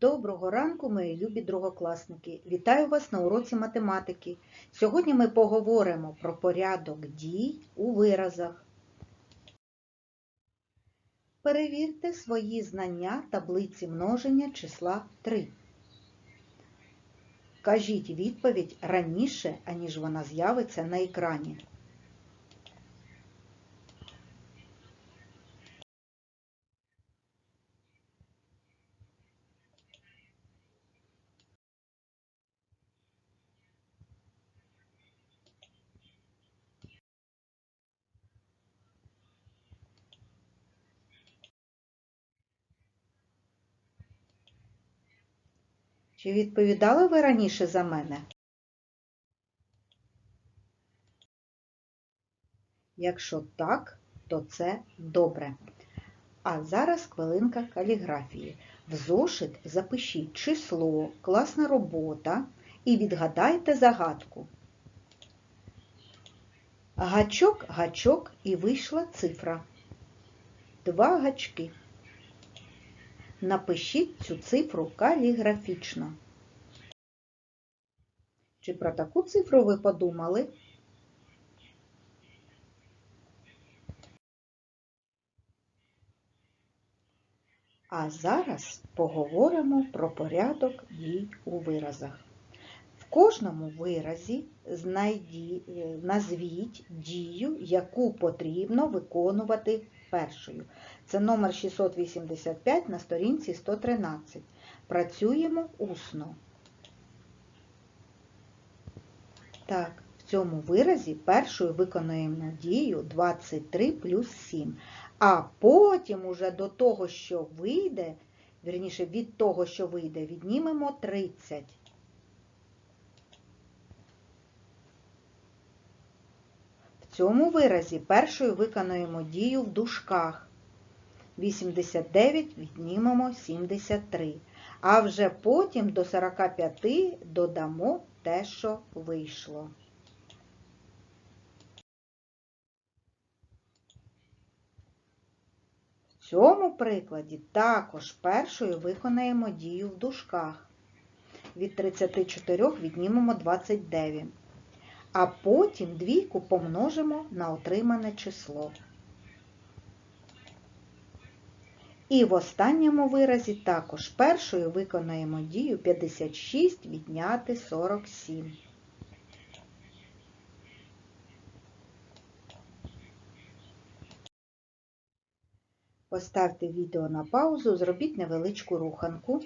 Доброго ранку, мої любі другокласники! Вітаю вас на уроці математики. Сьогодні ми поговоримо про порядок дій у виразах. Перевірте свої знання таблиці множення числа 3. Кажіть відповідь раніше, аніж вона з'явиться на екрані. Чи відповідали ви раніше за мене? Якщо так, то це добре. А зараз хвилинка каліграфії. В зошит запишіть число, класна робота і відгадайте загадку. Гачок, гачок і вийшла цифра. Два гачки. Напишіть цю цифру каліграфічно. Чи про таку цифру ви подумали? А зараз поговоримо про порядок дій у виразах. В кожному виразі знайді, назвіть дію, яку потрібно виконувати першою. Це номер 685 на сторінці 113. Працюємо усно. Так, в цьому виразі першою виконуємо дію 23 плюс 7. А потім уже до того, що вийде, вірніше, від того, що вийде, віднімемо 30. Цьому виразі першою виконуємо дію в дужках. 89 віднімемо 73. А вже потім до 45 додамо те, що вийшло. В цьому прикладі також першою виконаємо дію в дужках. Від 34 віднімемо 29. А потім двійку помножимо на отримане число. І в останньому виразі також першою виконаємо дію 56 відняти 47. Поставте відео на паузу, зробіть невеличку руханку,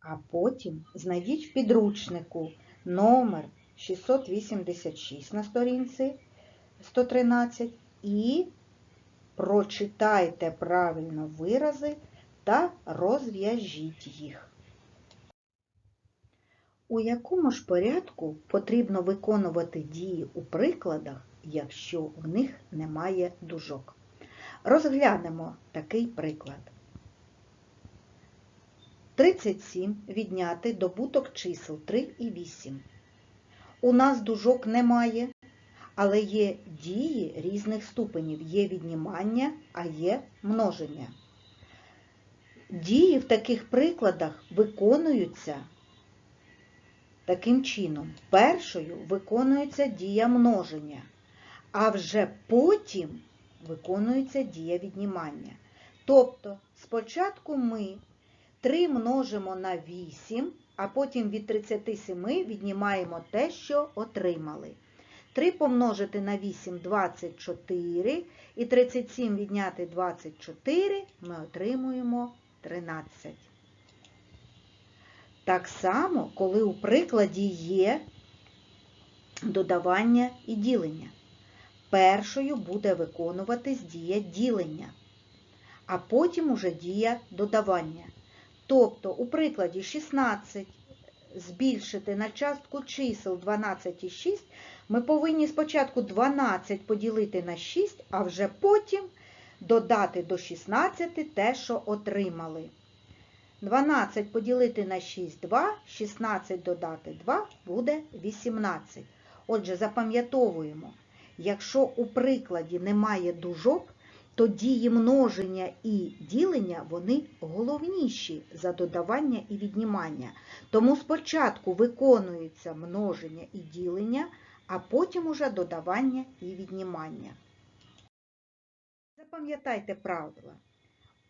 а потім знайдіть в підручнику номер 686 на сторінці 113 і прочитайте правильно вирази та розв'яжіть їх. У якому ж порядку потрібно виконувати дії у прикладах, якщо в них немає дужок? Розглянемо такий приклад. 37 відняти добуток чисел 3 і 8. У нас дужок немає, але є дії різних ступенів. Є віднімання, а є множення. Дії в таких прикладах виконуються таким чином. Першою виконується дія множення, а вже потім виконується дія віднімання. Тобто, спочатку ми 3 множимо на 8, а потім від 37 віднімаємо те, що отримали. 3 помножити на 8 – 24, і 37 відняти 24 ми отримуємо 13. Так само, коли у прикладі є додавання і ділення. Першою буде виконуватись дія ділення, а потім уже дія додавання. Тобто у прикладі 16 збільшити на частку чисел 12 і 6, ми повинні спочатку 12 поділити на 6, а вже потім додати до 16 те, що отримали. 12 поділити на 6 – 2, 16 додати 2 буде 18. Отже, запам'ятовуємо, якщо у прикладі немає дужок, то дії множення і ділення вони головніші за додавання і віднімання. Тому спочатку виконується множення і ділення, а потім уже додавання і віднімання. Запам'ятайте правила.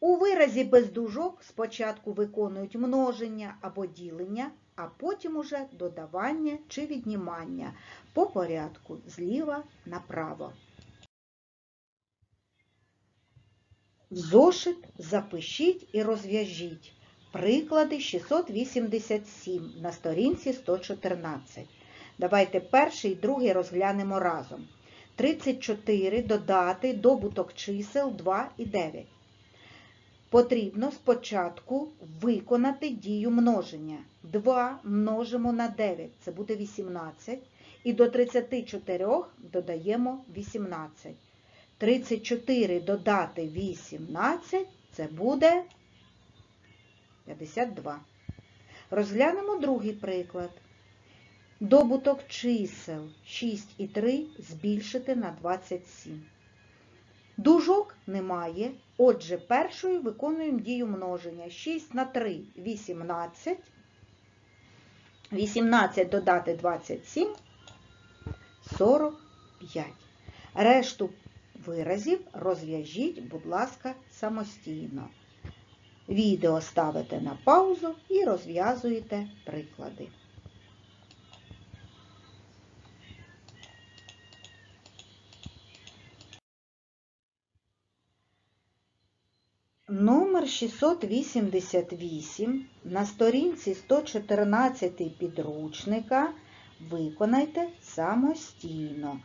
У виразі без дужок спочатку виконують множення або ділення, а потім уже додавання чи віднімання по порядку зліва направо. Зошит запишіть і розв'яжіть приклади 687 на сторінці 114. Давайте перший і другий розглянемо разом. 34 додати добуток чисел 2 і 9. Потрібно спочатку виконати дію множення. 2 множимо на 9, це буде 18. І до 34 додаємо 18. 34 додати 18, це буде 52. Розглянемо другий приклад. Добуток чисел 6 і 3 збільшити на 27. Дужок немає, отже, першою виконуємо дію множення. 6 на 3 – 18. 18 додати 27 – 45. Решту виразів розв'яжіть, будь ласка, самостійно. Відео ставите на паузу і розв'язуєте приклади. Номер 688 на сторінці 114 підручника виконайте самостійно.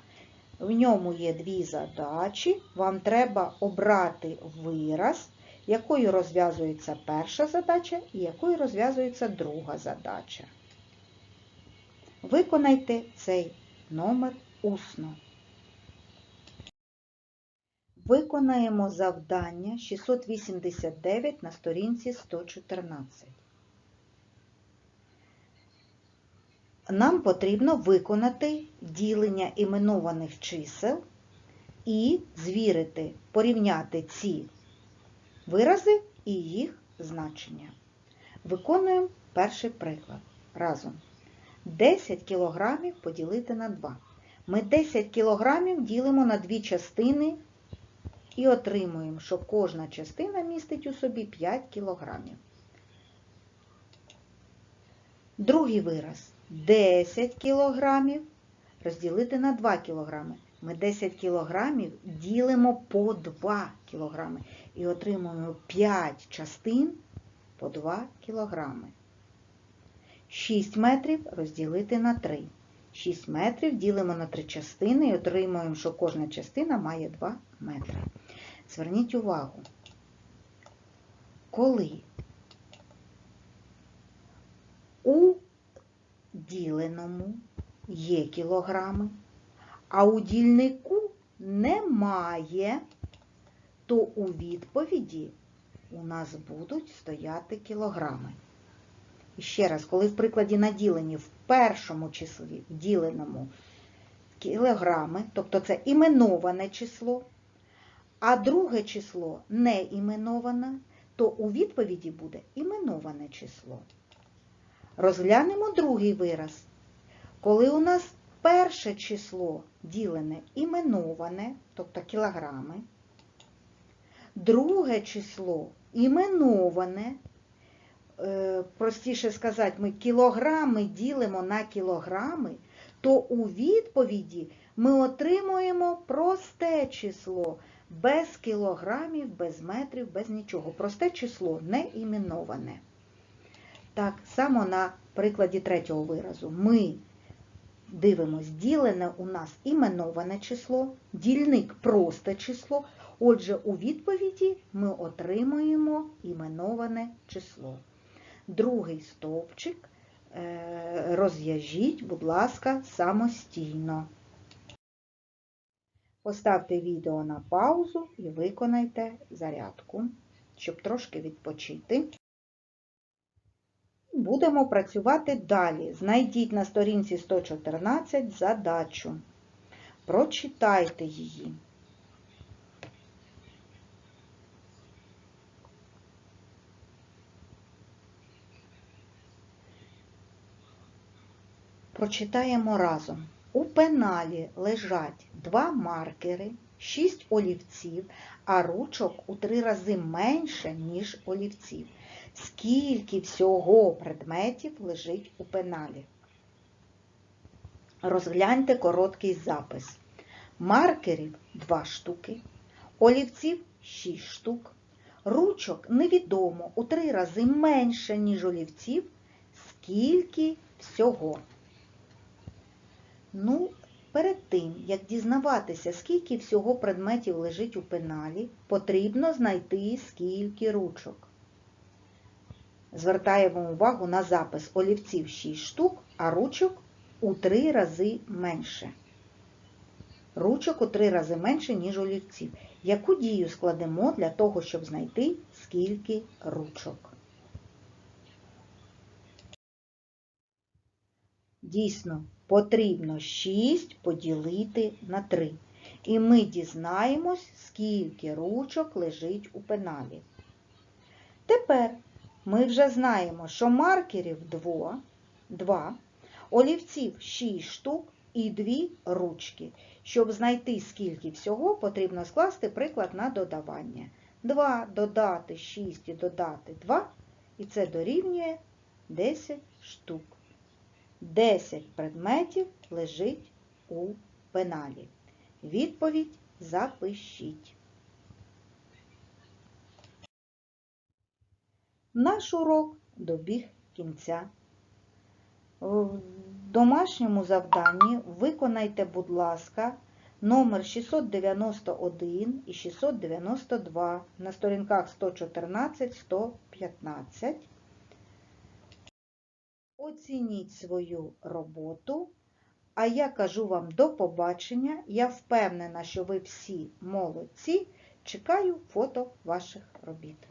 В ньому є дві задачі. Вам треба обрати вираз, якою розв'язується перша задача і якою розв'язується друга задача. Виконайте цей номер усно. Виконаємо завдання 689 на сторінці 114. Нам потрібно виконати ділення іменованих чисел і звірити, порівняти ці вирази і їх значення. Виконуємо перший приклад разом. 10 кг поділити на 2. Ми 10 кг ділимо на дві частини і отримуємо, що кожна частина містить у собі 5 кг. Другий вираз. 10 кг розділити на 2 кг. Ми 10 кг ділимо по 2 кг і отримуємо 5 частин по 2 кг. 6 метрів розділити на 3. 6 метрів ділимо на 3 частини і отримуємо, що кожна частина має 2 метри. Зверніть увагу, коли у діленому є кілограми, а у дільнику немає, то у відповіді у нас будуть стояти кілограми. І ще раз, коли в прикладі на діленні в першому числі, в діленому кілограми, тобто це іменоване число, а друге число не іменоване, то у відповіді буде іменоване число. Розглянемо другий вираз. Коли у нас перше число ділене іменоване, тобто кілограми, друге число іменоване, е, простіше сказати, ми кілограми ділимо на кілограми, то у відповіді ми отримуємо просте число, без кілограмів, без метрів, без нічого. Просте число не іменоване. Так само на прикладі третього виразу. Ми дивимось, ділене у нас іменоване число, дільник просте число. Отже, у відповіді ми отримуємо іменоване число. Другий стовпчик е, розв'яжіть, будь ласка, самостійно. Поставте відео на паузу і виконайте зарядку, щоб трошки відпочити. Будемо працювати далі. Знайдіть на сторінці 114 задачу. Прочитайте її. Прочитаємо разом. У пеналі лежать два маркери, шість олівців, а ручок у три рази менше, ніж олівців. Скільки всього предметів лежить у пеналі? Розгляньте короткий запис. Маркерів 2 штуки, олівців 6 штук, ручок невідомо у три рази менше, ніж олівців. Скільки всього? Ну, перед тим, як дізнаватися, скільки всього предметів лежить у пеналі, потрібно знайти скільки ручок. Звертаємо увагу на запис олівців 6 штук, а ручок у 3 рази менше. Ручок у 3 рази менше, ніж олівців. Яку дію складемо для того, щоб знайти скільки ручок? Дійсно, потрібно 6 поділити на 3. І ми дізнаємось, скільки ручок лежить у пеналі. Тепер ми вже знаємо, що маркерів 2, 2 олівців 6 штук і 2 ручки. Щоб знайти, скільки всього, потрібно скласти приклад на додавання. 2 додати 6 і додати 2, і це дорівнює 10 штук. 10 предметів лежить у пеналі. Відповідь запишіть. Наш урок добіг кінця. В домашньому завданні виконайте, будь ласка, номер 691 і 692 на сторінках 114-115. Оцініть свою роботу. А я кажу вам до побачення. Я впевнена, що ви всі молодці. Чекаю фото ваших робіт.